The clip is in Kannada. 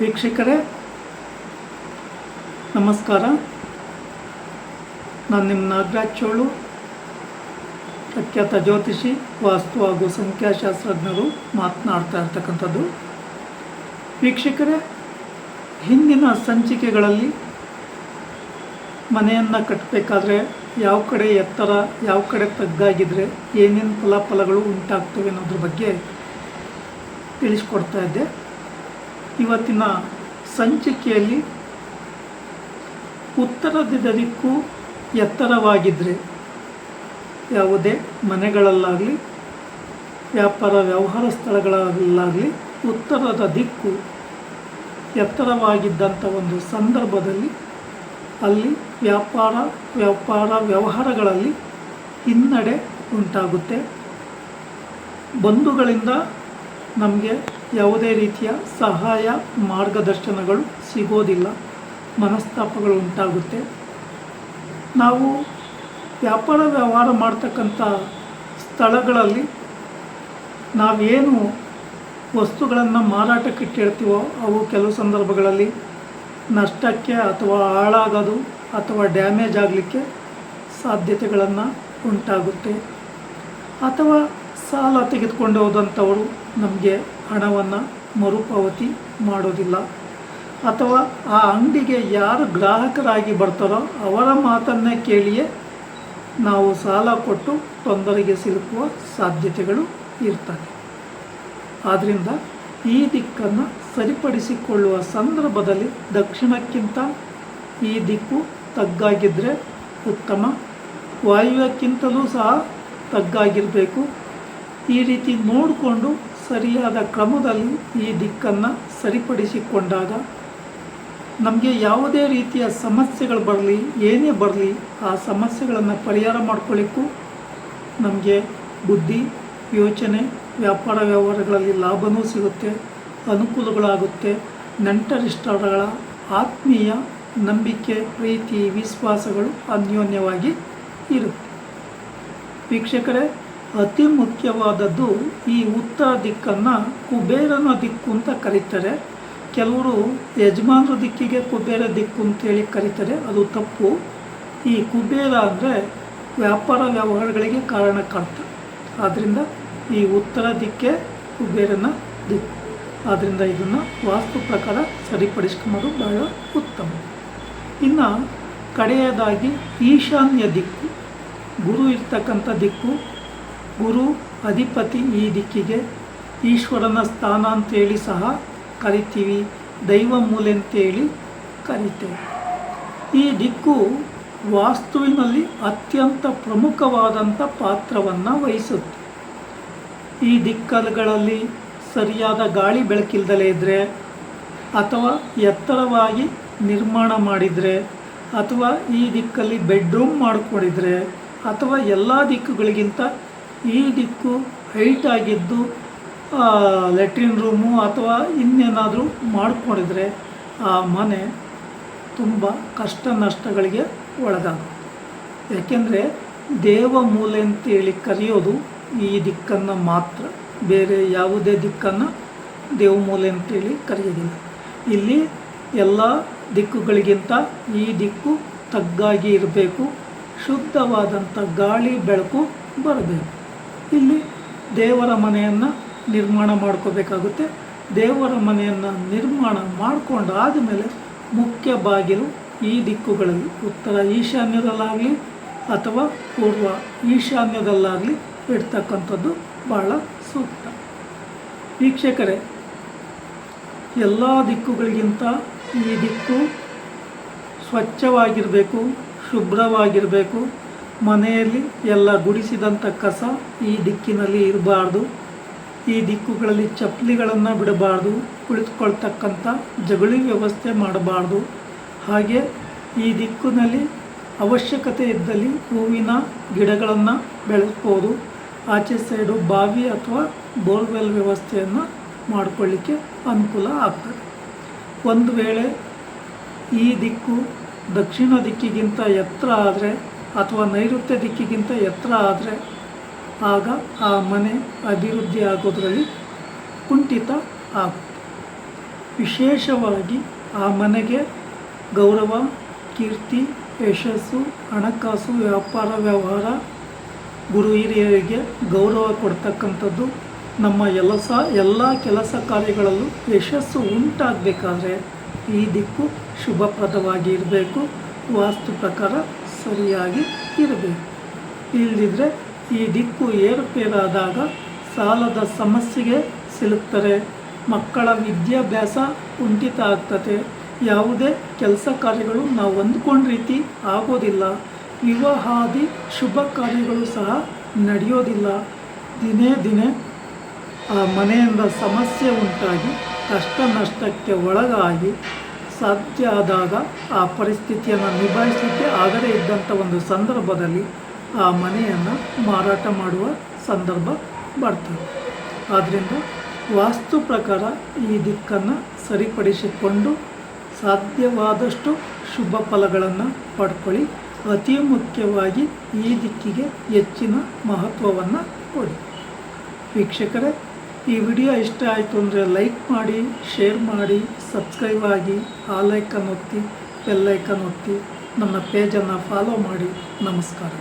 ವೀಕ್ಷಕರೇ, ನಮಸ್ಕಾರ. ನಾನು ನಿಮ್ಮ ನಾಗರಾಜ್ ಚೋಳು, ಪ್ರಖ್ಯಾತ ಜ್ಯೋತಿಷಿ, ವಾಸ್ತು ಹಾಗೂ ಸಂಖ್ಯಾಶಾಸ್ತ್ರಜ್ಞರು, ಮಾತನಾಡ್ತಾ ಇರ್ತಕ್ಕಂಥದ್ದು. ವೀಕ್ಷಕರೇ, ಹಿಂದಿನ ಸಂಚಿಕೆಗಳಲ್ಲಿ ಮನೆಯನ್ನು ಕಟ್ಟಬೇಕಾದ್ರೆ ಯಾವ ಕಡೆ ಎತ್ತರ, ಯಾವ ಕಡೆ ತಗ್ಗಾಗಿದ್ದರೆ ಏನೇನು ಫಲಫಲಗಳು ಉಂಟಾಗ್ತವೆ ಅನ್ನೋದ್ರ ಬಗ್ಗೆ ತಿಳಿಸ್ಕೊಡ್ತಾ ಇದ್ದೆ. ಇವತ್ತಿನ ಸಂಚಿಕೆಯಲ್ಲಿ ಉತ್ತರದ ದಿಕ್ಕು ಎತ್ತರವಾಗಿದ್ದರೆ ಯಾವುದೇ ಮನೆಗಳಲ್ಲಾಗಲಿ, ವ್ಯಾಪಾರ ವ್ಯವಹಾರ ಸ್ಥಳಗಳಲ್ಲಾಗಲಿ ಉತ್ತರದ ದಿಕ್ಕು ಎತ್ತರವಾಗಿದ್ದಂಥ ಒಂದು ಸಂದರ್ಭದಲ್ಲಿ ಅಲ್ಲಿ ವ್ಯಾಪಾರ ವ್ಯಾಪಾರ ವ್ಯವಹಾರಗಳಲ್ಲಿ ಹಿನ್ನಡೆ ಉಂಟಾಗುತ್ತೆ. ಬಂಧುಗಳಿಂದ ನಮಗೆ ಯಾವುದೇ ರೀತಿಯ ಸಹಾಯ ಮಾರ್ಗದರ್ಶನಗಳು ಸಿಗೋದಿಲ್ಲ ಮನಸ್ತಾಪಗಳು ಉಂಟಾಗುತ್ತೆ ನಾವು ವ್ಯಾಪಾರ ವ್ಯವಹಾರ ಮಾಡ್ತಕ್ಕಂಥ ಸ್ಥಳಗಳಲ್ಲಿ ನಾವೇನು ವಸ್ತುಗಳನ್ನು ಮಾರಾಟಕ್ಕಿಟ್ಟಿರ್ತೀವೋ ಅವು ಕೆಲವು ಸಂದರ್ಭಗಳಲ್ಲಿ ನಷ್ಟಕ್ಕೆ ಅಥವಾ ಹಾಳಾಗೋದು ಅಥವಾ ಡ್ಯಾಮೇಜ್ ಆಗಲಿಕ್ಕೆ ಸಾಧ್ಯತೆಗಳನ್ನು ಉಂಟಾಗುತ್ತೆ. ಅಥವಾ ಸಾಲ ತೆಗೆದುಕೊಂಡು ಹೋದಂಥವರು ನಮಗೆ ಹಣವನ್ನು ಮರುಪಾವತಿ ಮಾಡೋದಿಲ್ಲ. ಅಥವಾ ಆ ಅಂಗಡಿಗೆ ಯಾರು ಗ್ರಾಹಕರಾಗಿ ಬರ್ತಾರೋ ಅವರ ಮಾತನ್ನೇ ಕೇಳಿಯೇ ನಾವು ಸಾಲ ಕೊಟ್ಟು ತೊಂದರೆಗೆ ಸಿಲುಕುವ ಸಾಧ್ಯತೆಗಳು ಇರ್ತವೆ. ಆದ್ದರಿಂದ ಈ ದಿಕ್ಕನ್ನು ಸರಿಪಡಿಸಿಕೊಳ್ಳುವ ಸಂದರ್ಭದಲ್ಲಿ ದಕ್ಷಿಣಕ್ಕಿಂತ ಈ ದಿಕ್ಕು ತಗ್ಗಾಗಿದ್ದರೆ ಉತ್ತಮ. ವಾಯುವ್ಯಕ್ಕಿಂತಲೂ ಸಹ ತಗ್ಗಾಗಿರಬೇಕು. ಈ ರೀತಿ ನೋಡಿಕೊಂಡು ಸರಿಯಾದ ಕ್ರಮದಲ್ಲಿ ಈ ದಿಕ್ಕನ್ನು ಸರಿಪಡಿಸಿಕೊಂಡಾಗ ನಮಗೆ ಯಾವುದೇ ರೀತಿಯ ಸಮಸ್ಯೆಗಳು ಬರಲಿ, ಏನೇ ಬರಲಿ, ಆ ಸಮಸ್ಯೆಗಳನ್ನು ಪರಿಹಾರ ಮಾಡ್ಕೊಳ್ಳಿಕ್ಕೂ ನಮಗೆ ಬುದ್ಧಿ, ಯೋಚನೆ, ವ್ಯಾಪಾರ ವ್ಯವಹಾರಗಳಲ್ಲಿ ಲಾಭವೂ ಸಿಗುತ್ತೆ, ಅನುಕೂಲಗಳಾಗುತ್ತೆ. ನೆಂಟರಿಷ್ಟಗಳ ಆತ್ಮೀಯ ನಂಬಿಕೆ, ಪ್ರೀತಿ, ವಿಶ್ವಾಸಗಳು ಅನ್ಯೋನ್ಯವಾಗಿ ಇರುತ್ತೆ. ವೀಕ್ಷಕರೇ ಅತಿ ಮುಖ್ಯವಾದದ್ದು ಈ ಉತ್ತರ ದಿಕ್ಕನ್ನು ಕುಬೇರನ ದಿಕ್ಕು ಅಂತ ಕರೀತಾರೆ. ಕೆಲವರು ಯಜಮಾನರ ದಿಕ್ಕಿಗೆ ಕುಬೇರ ದಿಕ್ಕು ಅಂತೇಳಿ ಕರೀತಾರೆ. ಅದು ತಪ್ಪು. ಈ ಕುಬೇರ ಅಂದರೆ ವ್ಯಾಪಾರ ವ್ಯವಹಾರಗಳಿಗೆ ಕಾರಣಕರ್ತ ಆದ್ದರಿಂದ ಈ ಉತ್ತರ ದಿಕ್ಕೆ ಕುಬೇರನ ದಿಕ್ಕು. ಆದ್ದರಿಂದ ಇದನ್ನು ವಾಸ್ತು ಪ್ರಕಾರ ಸರಿಪಡಿಸ್ಕೊಂಬೋದು ಬಹಳ ಉತ್ತಮ. ಇನ್ನು ಕಡೆಯದಾಗಿ ಈಶಾನ್ಯ ದಿಕ್ಕು. ಗುರು ಇರ್ತಕ್ಕಂಥ ದಿಕ್ಕು. ಗುರು, ಅಧಿಪತಿ ಈ ದಿಕ್ಕಿಗೆ ಈಶ್ವರನ ಸ್ಥಾನ ಅಂತೇಳಿ ಸಹ ಕರಿತೀವಿ, ದೈವ ಮೂಲೆ ಅಂತೇಳಿ ಕರಿತೇವೆ. ಈ ದಿಕ್ಕು ವಾಸ್ತುವಿನಲ್ಲಿ ಅತ್ಯಂತ ಪ್ರಮುಖವಾದಂಥ ಪಾತ್ರವನ್ನು ವಹಿಸುತ್ತೆ. ಈ ದಿಕ್ಕಲ್ಗಳಲ್ಲಿ ಸರಿಯಾದ ಗಾಳಿ ಬೆಳಕಿಲ್ದಲೇ ಇದ್ದರೆ ಅಥವಾ ಎತ್ತರವಾಗಿ ನಿರ್ಮಾಣ ಮಾಡಿದರೆ, ಅಥವಾ ಈ ದಿಕ್ಕಲ್ಲಿ ಬೆಡ್ರೂಮ್ ಮಾಡಿಕೊಂಡಿದ್ರೆ, ಅಥವಾ ಎಲ್ಲ ದಿಕ್ಕುಗಳಿಗಿಂತ ಈ ದಿಕ್ಕು ಹೈಟ್ ಆಗಿದ್ದು ಲೆಟ್ರಿನ್ ರೂಮು ಅಥವಾ ಇನ್ನೇನಾದರೂ ಮಾಡಿಕೊಂಡಿದ್ರೆ ಆ ಮನೆ ತುಂಬ ಕಷ್ಟ ನಷ್ಟಗಳಿಗೆ ಒಳಗಾಗುತ್ತೆ. ಯಾಕೆಂದರೆ ದೇವ ಮೂಲೆ ಅಂತೇಳಿ ಕರೆಯೋದು ಈ ದಿಕ್ಕನ್ನು ಮಾತ್ರ, ಬೇರೆ ಯಾವುದೇ ದಿಕ್ಕನ್ನು ದೇವಮೂಲೆ ಅಂತೇಳಿ ಕರೆಯೋದಿಲ್ಲ. ಇಲ್ಲಿ ಎಲ್ಲ ದಿಕ್ಕುಗಳಿಗಿಂತ ಈ ದಿಕ್ಕು ತಗ್ಗಾಗಿ ಇರಬೇಕು ಶುದ್ಧವಾದಂಥ ಗಾಳಿ ಬೆಳಕು ಬರಬೇಕು. ಇಲ್ಲಿ ದೇವರ ಮನೆಯನ್ನು ನಿರ್ಮಾಣ ಮಾಡ್ಕೋಬೇಕಾಗುತ್ತೆ. ದೇವರ ಮನೆಯನ್ನು ನಿರ್ಮಾಣ ಮಾಡಿಕೊಂಡಾದ ಮೇಲೆ ಮುಖ್ಯ ಬಾಗಿಲು ಈ ದಿಕ್ಕುಗಳಲ್ಲಿ ಉತ್ತರ ಈಶಾನ್ಯದಲ್ಲಾಗಲಿ ಅಥವಾ ಪೂರ್ವ ಈಶಾನ್ಯದಲ್ಲಾಗಲಿ ಇಡ್ತಕ್ಕಂಥದ್ದು ಬಹಳ ಸೂಕ್ತ. ವೀಕ್ಷಕರೇ, ಎಲ್ಲ ದಿಕ್ಕುಗಳಿಗಿಂತ ಈ ದಿಕ್ಕು ಸ್ವಚ್ಛವಾಗಿರಬೇಕು, ಶುಭ್ರವಾಗಿರಬೇಕು ಮನೆಯಲ್ಲಿ ಎಲ್ಲ ಗುಡಿಸಿದಂಥ ಕಸ ಈ ದಿಕ್ಕಿನಲ್ಲಿ ಇರಬಾರ್ದು. ಈ ದಿಕ್ಕುಗಳಲ್ಲಿ ಚಪ್ಪಲಿಗಳನ್ನು ಬಿಡಬಾರ್ದು. ಕುಳಿತುಕೊಳ್ತಕ್ಕಂಥ ಜಗಳಿ ವ್ಯವಸ್ಥೆ ಮಾಡಬಾರ್ದು. ಹಾಗೆ ಈ ದಿಕ್ಕಿನಲ್ಲಿ ಅವಶ್ಯಕತೆ ಇದ್ದಲ್ಲಿ ಹೂವಿನ ಗಿಡಗಳನ್ನು ಬೆಳೆಸ್ಬೋದು. ಆಚೆ ಸೈಡು ಬಾವಿ ಅಥವಾ ಬೋರ್ವೆಲ್ ವ್ಯವಸ್ಥೆಯನ್ನು ಮಾಡಿಕೊಳ್ಳಿಕ್ಕೆ ಅನುಕೂಲ ಆಗ್ತದೆ. ಒಂದು ವೇಳೆ ಈ ದಿಕ್ಕು ದಕ್ಷಿಣ ದಿಕ್ಕಿಗಿಂತ ಎತ್ತರ ಆದರೆ ಅಥವಾ ನೈಋತ್ಯ ದಿಕ್ಕಿಗಿಂತ ಎತ್ತರ ಆದರೆ ಆಗ ಆ ಮನೆ ಅಭಿವೃದ್ಧಿ ಆಗೋದ್ರಲ್ಲಿ ಕುಂಠಿತ ಆಗುತ್ತೆ. ವಿಶೇಷವಾಗಿ ಆ ಮನೆಗೆ ಗೌರವ, ಕೀರ್ತಿ, ಯಶಸ್ಸು, ಹಣಕಾಸು, ವ್ಯಾಪಾರ, ವ್ಯವಹಾರ, ಗುರು ಹಿರಿಯರಿಗೆ ಗೌರವ ಕೊಡ್ತಕ್ಕಂಥದ್ದು ನಮ್ಮ ಕೆಲಸ, ಎಲ್ಲ ಕೆಲಸ ಕಾರ್ಯಗಳಲ್ಲೂ ಯಶಸ್ಸು ಉಂಟಾಗಬೇಕಾದ್ರೆ ಈ ದಿಕ್ಕು ಶುಭಪ್ರದವಾಗಿ ಇರಬೇಕು. ವಾಸ್ತು ಪ್ರಕಾರ ಸರಿಯಾಗಿ ಇರಬೇಕು. ಇಲ್ಲದಿದ್ದರೆ ಈ ದಿಕ್ಕು ಏರುಪೇರಾದಾಗ ಸಾಲದ ಸಮಸ್ಯೆಗೆ ಸಿಲುಕ್ತಾರೆ. ಮಕ್ಕಳ ವಿದ್ಯಾಭ್ಯಾಸ ಕುಂಠಿತ ಆಗ್ತದೆ ಯಾವುದೇ ಕೆಲಸ ಕಾರ್ಯಗಳು ನಾವು ಹೊಂದ್ಕೊಂಡ ರೀತಿ ಆಗೋದಿಲ್ಲ. ವಿವಾಹಾದಿ ಶುಭ ಕಾರ್ಯಗಳು ಸಹ ನಡೆಯೋದಿಲ್ಲ. ದಿನೇ ದಿನೇ ಆ ಮನೆಯಿಂದ ಸಮಸ್ಯೆ ಉಂಟಾಗಿ, ಕಷ್ಟ ನಷ್ಟಕ್ಕೆ ಒಳಗಾಗಿ ಸಾಧ್ಯ ಆದಾಗ ಆ ಪರಿಸ್ಥಿತಿಯನ್ನು ನಿಭಾಯಿಸಲಿಕ್ಕೆ ಆಗದೇ ಇದ್ದಂಥ ಒಂದು ಸಂದರ್ಭದಲ್ಲಿ ಆ ಮನೆಯನ್ನು ಮಾರಾಟ ಮಾಡುವ ಸಂದರ್ಭ ಬರ್ತದೆ. ಆದ್ದರಿಂದ ವಾಸ್ತು ಪ್ರಕಾರ ಈ ದಿಕ್ಕನ್ನು ಸರಿಪಡಿಸಿಕೊಂಡು ಸಾಧ್ಯವಾದಷ್ಟು ಶುಭ ಫಲಗಳನ್ನು ಪಡ್ಕೊಳ್ಳಿ. ಅತಿ ಮುಖ್ಯವಾಗಿ ಈ ದಿಕ್ಕಿಗೆ ಹೆಚ್ಚಿನ ಮಹತ್ವವನ್ನು ಕೊಡಿ. ವೀಕ್ಷಕರೇ ಈ ವಿಡಿಯೋ ಇಷ್ಟ ಆಯಿತು ಅಂದರೆ ಲೈಕ್ ಮಾಡಿ, ಶೇರ್ ಮಾಡಿ, ಸಬ್ಸ್ಕ್ರೈಬ್ ಆಗಿ ಆ ಲೈಕನ್ ಒತ್ತಿ ಬೆಲ್ಲೈಕನ್ ಒತ್ತಿ, ನನ್ನ ಪೇಜನ್ನು ಫಾಲೋ ಮಾಡಿ. ನಮಸ್ಕಾರ.